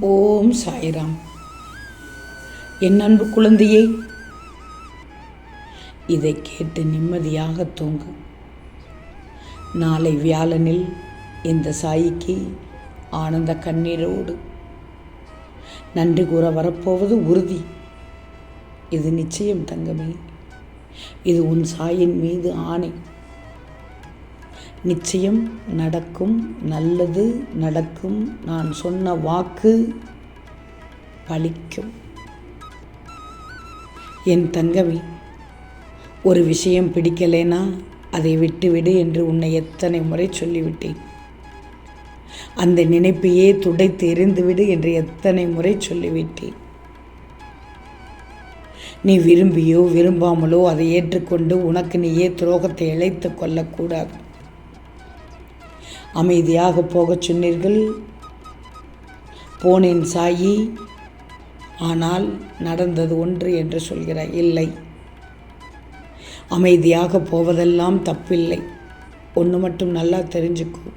ஓம் சாய்ராம். என் அன்பு குழந்தையே இதை கேட்டு நிம்மதியாக தூங்கு. நாளை வியாழனில் இந்த சாயிக்கு ஆனந்த கண்ணீரோடு நன்றி கூற வரப்போவது உறுதி. இது நிச்சயம் தங்கமே. இது உன் சாயின் மீது ஆணை. நிச்சயம் நடக்கும் நல்லது நடக்கும். நான் சொன்ன வாக்கு பலிக்கும் என் தங்கவி ஒரு விஷயம் பிடிக்கலேனா அதை விட்டுவிடு என்று உன்னை எத்தனை முறை சொல்லிவிட்டேன். அந்த நினைப்பையே துடைத்து எறிந்துவிடு என்று எத்தனை முறை சொல்லிவிட்டேன். நீ விரும்பியோ விரும்பாமலோ அதை ஏற்றுக்கொண்டு உனக்கு நீயே துரோகத்தை இழைத்து கொள்ளக்கூடாது. அமைதியாக போகச் சொன்னீர்கள். போனேன் சாயி. ஆனால் நடந்தது ஒன்று என்று சொல்கிறாய். இல்லை. அமைதியாக போவதெல்லாம் தப்பில்லை. ஒன்று மட்டும் நல்லா தெரிஞ்சுக்கோ.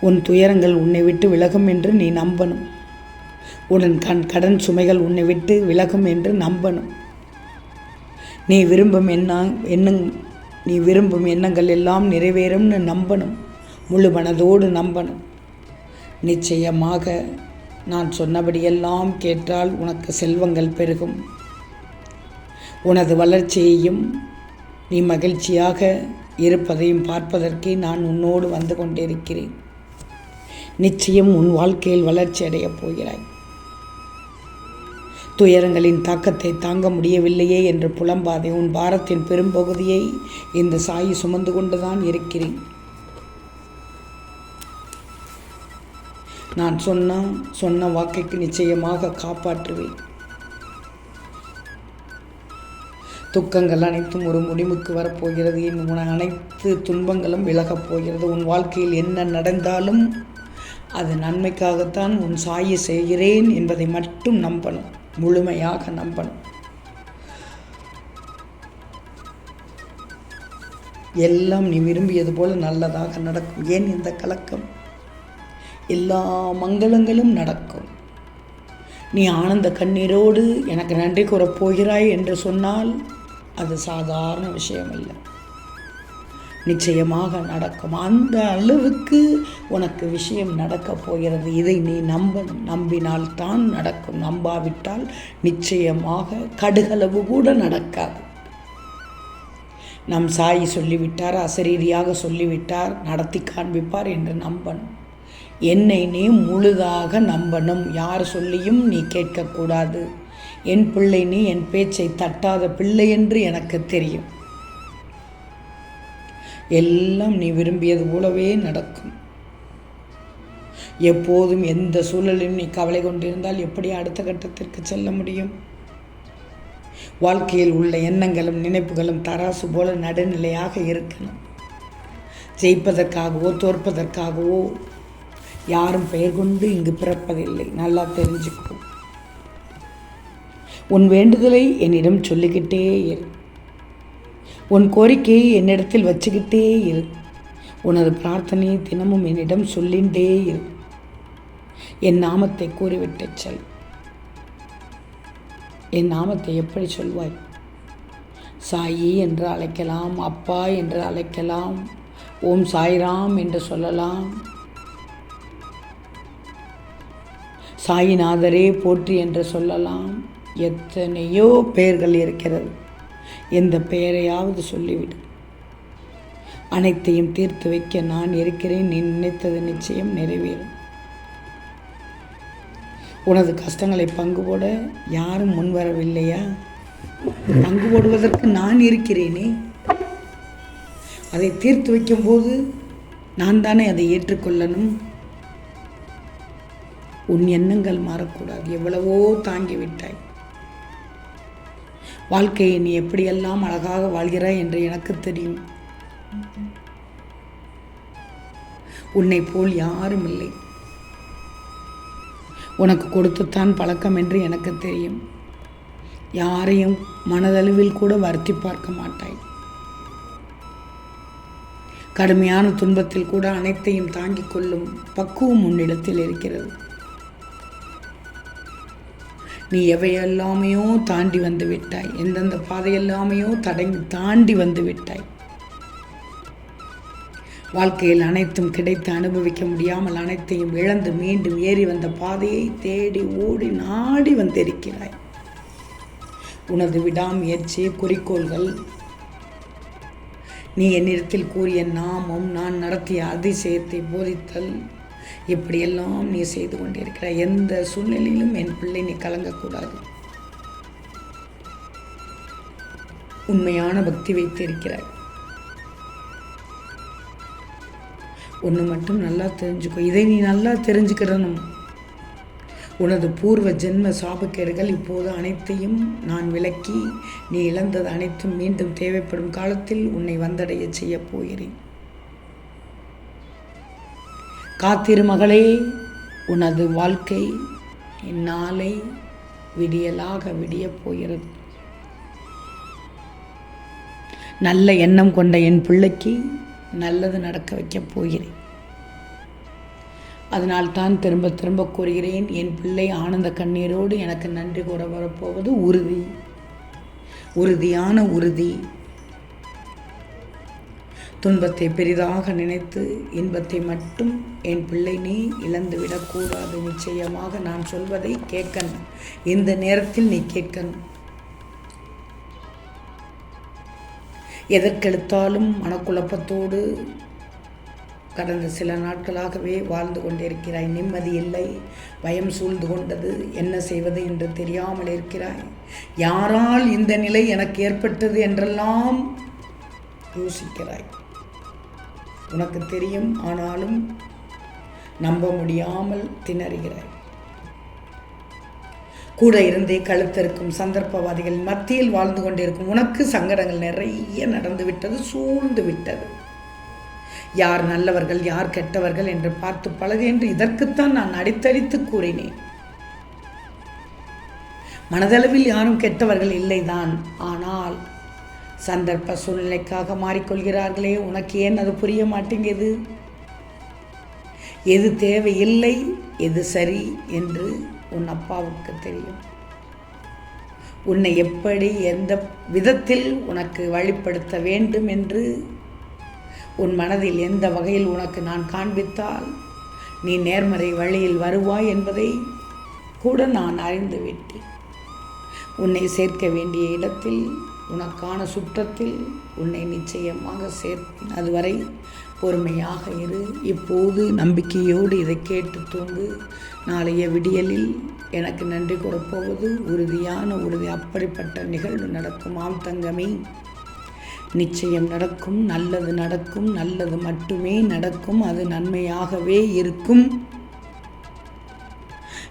உன் துயரங்கள் உன்னை விட்டு விலகும் என்று நீ நம்பணும். உடன் கண் கடன் சுமைகள் உன்னை விட்டு விலகும் என்று நம்பணும். நீ விரும்பும் என்ன எண்ணும் நீ விரும்பும் எண்ணங்கள் எல்லாம் நிறைவேறும்னு நம்பணும். முழு மனதோடு நம்பணும். நிச்சயமாக நான் சொன்னபடியெல்லாம் கேட்டால் உனக்கு செல்வங்கள் பெருகும். உனது வளர்ச்சியையும் நீ மகிழ்ச்சியாக இருப்பதையும் பார்ப்பதற்கே நான் உன்னோடு வந்து கொண்டிருக்கிறேன். நிச்சயம் உன் வாழ்க்கையில் வளர்ச்சி அடையப் போகிறாய். துயரங்களின் தாக்கத்தை தாங்க முடியவில்லையே என்று புலம்பாதே உன் பாரத்தின் பெரும்பகுதியை இந்த சாயி சுமந்து கொண்டுதான் இருக்கிறேன். நான் சொன்ன சொன்ன வாக்கைக்கு நிச்சயமாக காப்பாற்றுவேன். துக்கங்கள் அனைத்தும் ஒரு முடிவுக்கு வரப்போகிறது. என் உன அனைத்து துன்பங்களும் விலகப் போகிறது. உன் வாழ்க்கையில் என்ன நடந்தாலும் அது நன்மைக்காகத்தான் உன் சாயை செய்கிறேன் என்பதை மட்டும் நம்பணும். முழுமையாக நம்பணும். எல்லாம் நீ விரும்பியது போல நல்லதாக நடக்கும். ஏன் இந்த கலக்கம்? எல்லா மங்களங்களும் நடக்கும். நீ ஆனந்த கண்ணீரோடு எனக்கு நன்றி கூறப் போகிறாய் என்று சொன்னால் அது சாதாரண விஷயம் இல்லை நிச்சயமாக நடக்கும். அந்த அளவுக்கு உனக்கு விஷயம் நடக்கப் போகிறது. இதை நீ நம்ப நம்பினால் தான் நடக்கும். நம்பாவிட்டால் நிச்சயமாக கடுகளவு கூட நடக்காது. நம் சாய் சொல்லிவிட்டார் அசரீரியாக சொல்லிவிட்டார் நடத்தி காண்பிப்பார் என்று நம்பணும். என்னை நீ முழுதாக நம்பணும். யார் சொல்லியும் நீ கேட்கக்கூடாது. என் பிள்ளை நீ என் பேச்சை தட்டாத பிள்ளை என்று எனக்கு தெரியும். எல்லாம் நீ விரும்பியது போலவே நடக்கும். எப்போதும் எந்த சூழலிலும் நீ கவலை கொண்டிருந்தால் எப்படி அடுத்த கட்டத்திற்கு செல்ல முடியும்? வாழ்க்கையில் உள்ள எண்ணங்களும் நினைப்புகளும் தராசு போல நடுநிலையாக இருக்கணும் ஜெயிப்பதற்காகவோ தோற்பதற்காகவோ யாரும் பெயர் கொண்டு இங்கு பிறப்பதில்லை. நல்லா தெரிஞ்சுக்கோ. உன் வேண்டுதலை என்னிடம் சொல்லிக்கிட்டே இரு. உன் கோரிக்கையை என்னிடத்தில் வச்சுக்கிட்டே இரு. உனது பிரார்த்தனையை தினமும் என்னிடம் சொல்லிண்டே இரு. என் நாமத்தை கூறிவிட்டு செல். என் நாமத்தை எப்படி சொல்வாய்? சாயி என்று அழைக்கலாம் அப்பா என்று அழைக்கலாம் ஓம் சாய்ராம் என்று சொல்லலாம். சாயிநாதரே போற்றி என்று சொல்லலாம். எத்தனையோ பெயர்கள் இருக்கிறது. எந்த பெயரையாவது சொல்லிவிடு. அனைத்தையும் தீர்த்து வைக்க நான் இருக்கிறேன். நீ நினைத்தது நிச்சயம் நிறைவேறும். உனது கஷ்டங்களை பங்கு போட யாரும் முன்வரவில்லையா பங்கு போடுவதற்கு நான் இருக்கிறேனே. அதை தீர்த்து வைக்கும்போது நான் தானே அதை ஏற்றுக்கொள்ளணும். உன் எண்ணங்கள் மாறக்கூடாது. எவ்வளவோ தாங்கிவிட்டாய். வாழ்க்கையை நீ எப்படியெல்லாம் அழகாக வாழ்கிறாய் என்று எனக்கு தெரியும். உன்னை போல் யாரும் இல்லை. உனக்கு கொடுத்துத்தான் பழக்கம் என்று எனக்கு தெரியும். யாரையும் மனதளவில் கூட வருத்தி பார்க்க மாட்டாய். கடுமையான துன்பத்தில் கூட அனைத்தையும் தாங்கிக் கொள்ளும் பக்குவம் உன்னிடத்தில் இருக்கிறது. நீ எவையெல்லாமையோ தாண்டி வந்து விட்டாய். எந்தெந்த பாதையெல்லாமையோ தடங்கி தாண்டி வந்து விட்டாய். வாழ்க்கையில் அனைத்தும் கிடைத்து அனுபவிக்க முடியாமல் அனைத்தையும் இழந்து மீண்டும் ஏறி வந்த பாதையை தேடி ஓடி நாடி வந்திருக்கிறாய். உனது விடாமுயற்சி குறிக்கோள்கள் நீ என்னிடத்தில் கூறிய நாமம் நான் நடத்திய அதிசயத்தை போதித்தல் இப்படியெல்லாம் நீ செய்து கொண்டிருக்கிறாய் எந்த சூழ்நிலையிலும் என் பிள்ளை நீ கலங்கக்கூடாது. உண்மையான பக்தி வைத்து இருக்கிறாய் ஒன்று மட்டும் நல்லா தெரிஞ்சுக்கோ. இதை நீ நல்லா தெரிஞ்சுக்கிறனும் உனது பூர்வ ஜென்ம சாபக்கேடுகள் இப்போது அனைத்தையும் நான் விளக்கி நீ இழந்தது அனைத்தும் மீண்டும் தேவைப்படும் காலத்தில் உன்னை வந்தடைய செய்யப் போகிறேன். காத்திரு மகளே உனது வாழ்க்கை இந்நாளை விடியலாக விடியப் போகிறது. நல்ல எண்ணம் கொண்ட என் பிள்ளைக்கு நல்லது நடக்க வைக்கப் போகிறேன். அதனால் தான் திரும்ப திரும்ப கூறுகிறேன் என் பிள்ளை ஆனந்த கண்ணீரோடு எனக்கு நன்றி கூற வரப்போவது உறுதி. உறுதியான உறுதி. துன்பத்தை பெரிதாக நினைத்து இன்பத்தை மட்டும் என் பிள்ளை நீ இழந்துவிடக்கூடாது நிச்சயமாக நான் சொல்வதை கேட்கணும் இந்த நேரத்தில் நீ கேட்கணும் எதற்கெடுத்தாலும் மனக்குழப்பத்தோடு கடந்த சில நாட்களாகவே வாழ்ந்து கொண்டிருக்கிறாய். நிம்மதி இல்லை. பயம் சூழ்ந்து கொண்டது. என்ன செய்வது என்று தெரியாமல் இருக்கிறாய். யாரால் இந்த நிலை எனக்கு ஏற்பட்டது என்றெல்லாம் யோசிக்கிறாய். உனக்கு தெரியும் ஆனாலும் நம்ப முடியாமல் திணறுகிறாய். கூட இருந்தே கழுத்திருக்கும் சந்தர்ப்பவாதிகள் மத்தியில் வாழ்ந்து கொண்டிருக்கும் உனக்கு சங்கடங்கள் நிறைய நடந்து விட்டது சூழ்ந்து விட்டது யார் நல்லவர்கள் யார் கெட்டவர்கள் என்று பார்த்து பழகு என்று இதற்குத்தான் நான் அடித்தடித்து கூறினேன். மனதளவில் யாரும் கெட்டவர்கள் இல்லைதான் ஆனால் சந்தர்ப்ப சூழ்நிலைக்காக மாறிக்கொள்கிறார்களே உனக்கு ஏன் அது புரிய மாட்டேங்குது? எது தேவையில்லை எது சரி என்று உன் அப்பாவுக்கு தெரியும். உன்னை எப்படி எந்த விதத்தில் உனக்கு வழிப்படுத்த வேண்டும் என்று? உன் மனதில் எந்த வகையில் உனக்கு நான் காண்பித்தால் நீ நேர்மறை வழியில் வருவாய் என்பதை கூட நான் அறிந்துவிட்டேன். உன்னை சேர்க்க வேண்டிய இடத்தில் உனக்கான சுற்றத்தில் உன்னை நிச்சயமாக சேர்ப்பேன். அதுவரை பொறுமையாக இரு. இப்போது நம்பிக்கையோடு இதை கேட்டு தூங்கு. நாளைய விடியலில் எனக்கு நன்றி கூறப்போவது உறுதியான உறுதி அப்படிப்பட்ட நிகழ்வு நடக்கும். ஆம் தங்கமே. நிச்சயம் நடக்கும். நல்லது நடக்கும். நல்லது மட்டுமே நடக்கும். அது நன்மையாகவே இருக்கும்.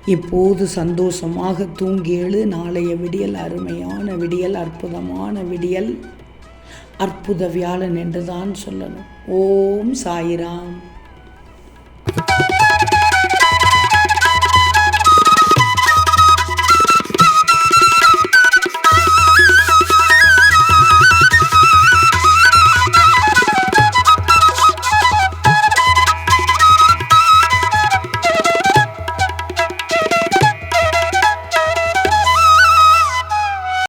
இப்போது சந்தோஷமாக தூங்கி எழு நாளைய விடியல் அருமையான விடியல் அற்புதமான விடியல் அற்புத வியாழன் என்றுதான் சொல்லணும். ஓம் சாயிராம்.